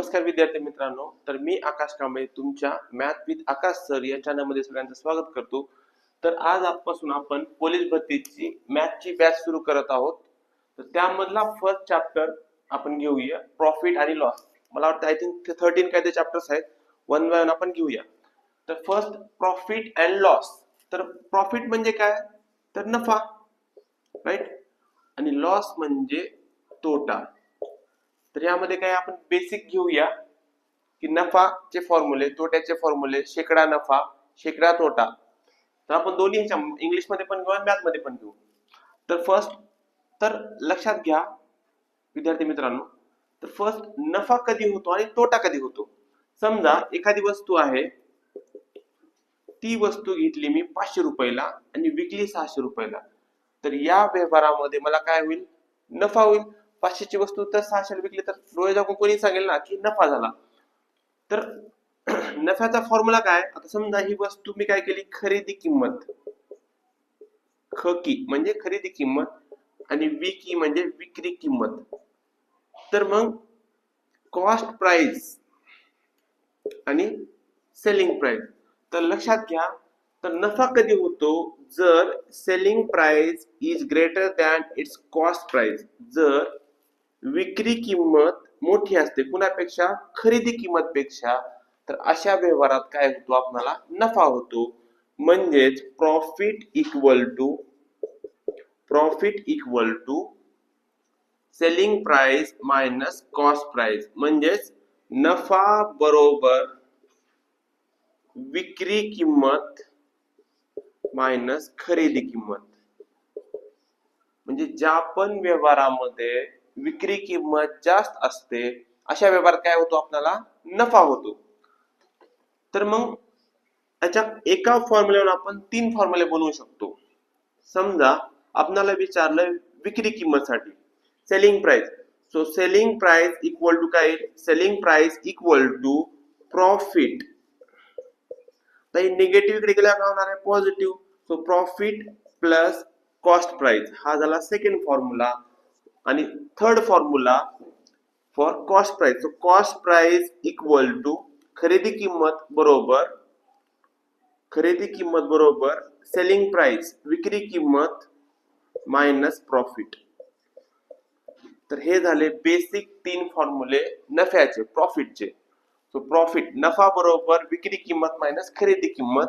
नमस्कार विद्यार्थी मित्रांनो तर मी आकाश कांबळे तुमच्या मॅथ विथ आकाश सर या चॅनलमध्ये सगळ्यांचं स्वागत करतो. तर आज आजपासून आपण पोलीस भरतीची मॅथची बॅच सुरू करत आहोत. तर त्यामधला फर्स्ट चॅप्टर आपण घेऊया प्रॉफिट आणि लॉस मला वाटतं आय थिंक थर्टीन काय ते चॅप्टर्स आहेत. वन बाय वन आपण घेऊया. तर फर्स्ट प्रॉफिट अँड लॉस तर प्रॉफिट म्हणजे काय? तर नफा राईट आणि लॉस म्हणजे तोटा. तर यामध्ये काय आपण बेसिक घेऊया की नफाचे फॉर्म्युले तोट्याचे फॉर्म्युले शेकडा नफा शेकडा तोटा. तर आपण दोन्ही ह्याच्या इंग्लिशमध्ये पण घेऊ आणि मॅथमध्ये पण घेऊ. तर फर्स्ट तर लक्षात घ्या विद्यार्थी मित्रांनो. तर फर्स्ट नफा कधी होतो आणि तोटा कधी होतो? समजा एखादी वस्तू आहे ती वस्तू घेतली मी पाचशे रुपयाला आणि विकली सहाशे रुपयाला. तर या व्यवहारामध्ये मला काय होईल? नफा होईल. पाचशेची वस्तू तर सहाशेला विकली तर डोळे जाऊन कोणी सांगेल ना की नफा झाला. तर नफ्याचा फॉर्म्युला काय? आता समजा ही वस्तू मी काय केली? खरेदी किंमत. ख की म्हणजे खरेदी किंमत आणि विकी म्हणजे विक्री किंमत. तर मग कॉस्ट प्राइस आणि सेलिंग प्राइस तर लक्षात घ्या तर नफा कधी होतो? जर selling price is greater than its cost price जर विक्री किंमत मोठी असते. कुणापेक्षा खरेदी किंमत पेक्षा तर अशा व्यवहारात काय होतो? आपल्याला नफा होतो. म्हणजेच profit equal to profit equal to selling price minus cost price म्हणजेच नफा बरोबर विक्री किंमत मायनस खरेदी किंमत. म्हणजे ज्या पण व्यवहारामध्ये विक्री किंमत जास्त असते अशा व्यवहारात काय होतो आपल्याला? नफा होतो. तर मग याच्या एका फॉर्म्युल्यावर आपण तीन फॉर्म्युले बनवू शकतो. समजा आपणाला विचारलं विक्री किंमतसाठी selling price so selling price equal to काय? Selling price equal to profit negative इकडे गेल्या काय होणार आहे? Positive so profit plus cost price हा झाला सेकंड फॉर्म्युला आणि third formula for cost price so cost price equal to खरेदी किंमत बरोबर खरेदी किंमत बरोबर सेलिंग प्राइस विक्री किंमत मायनस प्रॉफिट तर हे झाले बेसिक तीन फॉर्म्युले नफ्याचे प्रॉफिटचे सो प्रॉफिट नफा बरोबर विक्री किंमत मायनस खरेदी किंमत.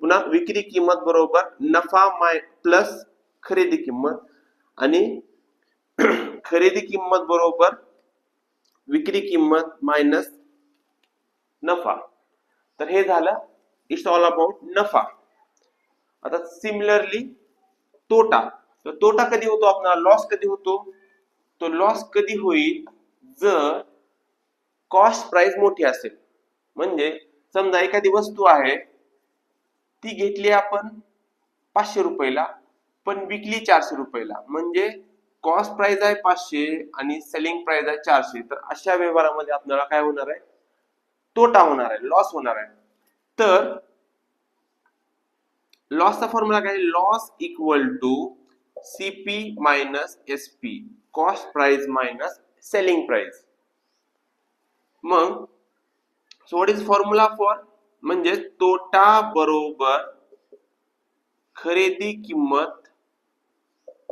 पुन्हा विक्री किंमत बरोबर नफा माय प्लस खरेदी किंमत. आणि खरेदी किंमत बरोबर विक्री किंमत मायनस नफा. तर हे झालं इट्स ऑल अबाउट नफा. आता सिमिलरली तोटा. तर तोटा कधी होतो? आपला लॉस कधी होतो? तो लॉस कधी होईल? जर कॉस्ट प्राइस मोठी असेल. म्हणजे समजा एखादी वस्तू आहे ती घेतली आपण पाचशे रुपयाला पण विकली चारशे रुपयाला. म्हणजे कॉस्ट प्राइस आहे पाचशे आणि सेलिंग प्राइस आहे चारशे. तर अशा व्यवहारामध्ये आपल्याला काय होणार आहे? तोटा होणार आहे लॉस होणार आहे. तर लॉसचा फॉर्म्युला काय? Loss equal to CP minus S P cost price minus selling price मग व्हॉट इज फॉर्म्युला फॉर म्हणजे तोटा बरोबर खरेदी किंमत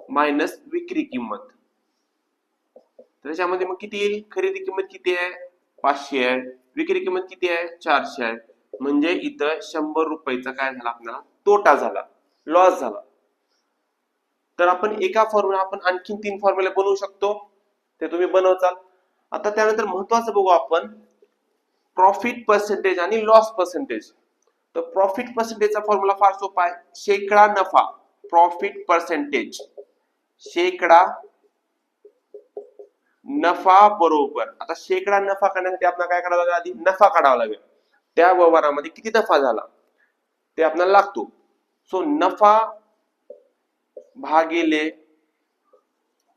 मायनस विक्री किंमत. तर त्याच्यामध्ये मग किती येईल? खरेदी किंमत किती आहे? पाचशे आहे. विक्री किंमत किती आहे? चारशे आहे. म्हणजे इथं शंभर रुपयाचा काय झाला? आपल्याला तोटा झाला. लॉस झाला. तर आपण एका फॉर्म्युला आपण आणखीन तीन फॉर्म्युले बनवू शकतो. ते तुम्ही बनवचाल आता त्यानंतर महत्वाचं बघू आपण. प्रॉफिट पर्सेंटेज आणि लॉस पर्सेंटेज तर प्रॉफिट पर्सेंटेजचा फॉर्म्युला फार सोपा आहे. शेकडा नफा. प्रॉफिट पर्सेंटेज शेकडा नफा बरोबर. आता शेकडा नफा करण्यासाठी आपल्याला काय करावं लागेल? आधी नफा काढावा लागेल. त्या व्यवहारामध्ये किती नफा झाला? ते आपल्याला लागतो. सो नफा भागिले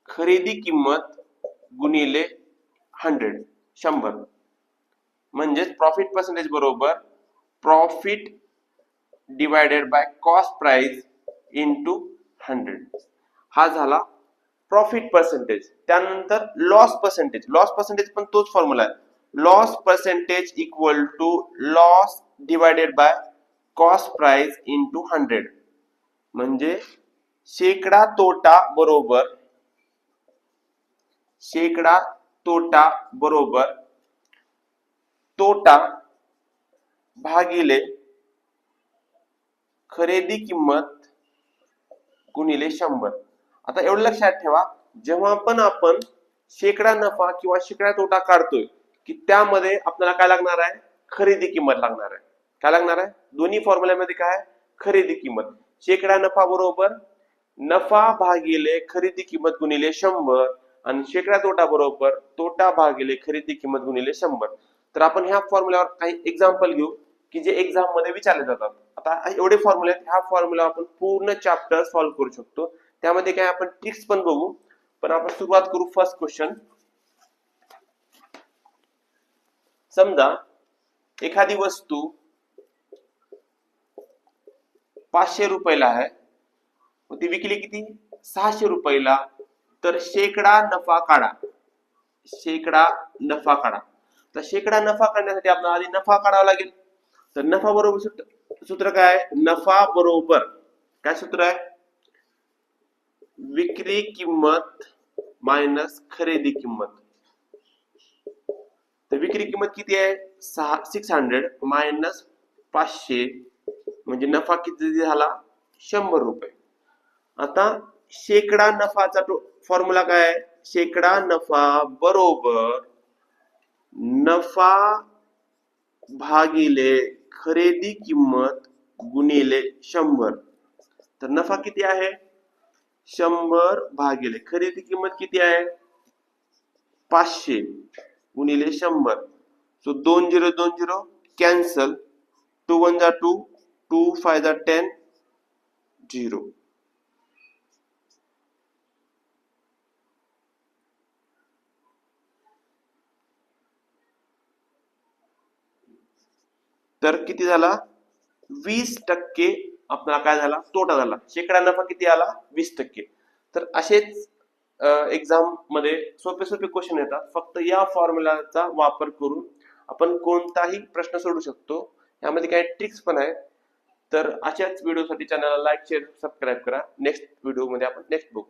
खरेदी किंमत गुणिले हंड्रेड म्हणजेच प्रॉफिट पर्सेंटेज बरोबर profit divided by cost price into hundred हा झाला प्रॉफिट पर्सेंटेज त्यानंतर लॉस पर्सेंटेज लॉस पर्सेंटेज पण तोच फॉर्म्युला आहे. Loss percentage equal to loss divided by cost price into hundred म्हणजे शेकडा तोटा बरोबर शेकडा तोटा बरोबर तोटा भागिले खरेदी किंमत गुणिले शंभर. आता एवढं लक्षात ठेवा जेव्हा पण आपण शेकडा नफा किंवा शेकडा तोटा काढतोय की त्यामध्ये आपल्याला काय लागणार आहे? खरेदी किंमत लागणार आहे. काय लागणार आहे? दोन्ही फॉर्म्युल्यामध्ये काय खरेदी किंमत. शेकडा नफा बरोबर नफा भागिले खरेदी किंमत गुणिले शंभर आणि शेकडा तोटा बरोबर तोटा भागिले खरेदी किंमत गुणिले शंभर. तर आपण ह्या फॉर्म्युल्यावर काही एक्झाम्पल घेऊ की जे एक्झाममध्ये विचारले जातात. आता एवढे फॉर्म्युले आहेत ह्या फॉर्म्युला आपण पूर्ण चॅप्टर सॉल्व्ह करू शकतो. ट्रिक्स पण करू फ़र्स्ट क्वेश्चन समजा, एखादी वस्तू पाचशे रुपयाला आहे. ती विकली किती? सहाशे रुपयाला. तर शेकडा नफा काढा. शेकडा नफा काढा. तर शेकडा नफा काढण्यासाठी आपल्याला आधी नफा काढावा लागेल. तर नफा बरोबर सूत्र काय? नफा बरोबर. काय सूत्र आहे? विक्री किंमत मायनस खरेदी किंमत. तर विक्री किंमत किती आहे? सहा सिक्स हंड्रेड मायनस पाचशे म्हणजे नफा किती झाला? शंभर रुपये. आता शेकडा नफाचा फॉर्म्युला काय आहे? शेकडा नफा बरोबर नफा भागिले खरेदी किंमत गुणिले शंभर. तर नफा किती आहे? शंभर भागिले. खरेदी किंमत किती आहे? पाचशे गुणिले शंभर. सो दोन झिरो दोन झिरो कॅन्सल टू वन जा टू टू फाय जा टेन झिरो. तर किती झाला? वीस टक्के आपल्याला काय झाला? तोटा झाला. शेकडा नफा किती आला? वीस टक्के. तर असेच एक्झाममध्ये सोपे सोपे क्वेश्चन येतात. फक्त या फॉर्म्युलाचा वापर करून आपण कोणताही प्रश्न सोडू शकतो. यामध्ये काही ट्रिक्स पण आहेत. तर अशाच व्हिडिओसाठी चॅनलला लाईक शेअर सबस्क्राईब करा. नेक्स्ट व्हिडिओमध्ये आपण नेक्स्ट बघू.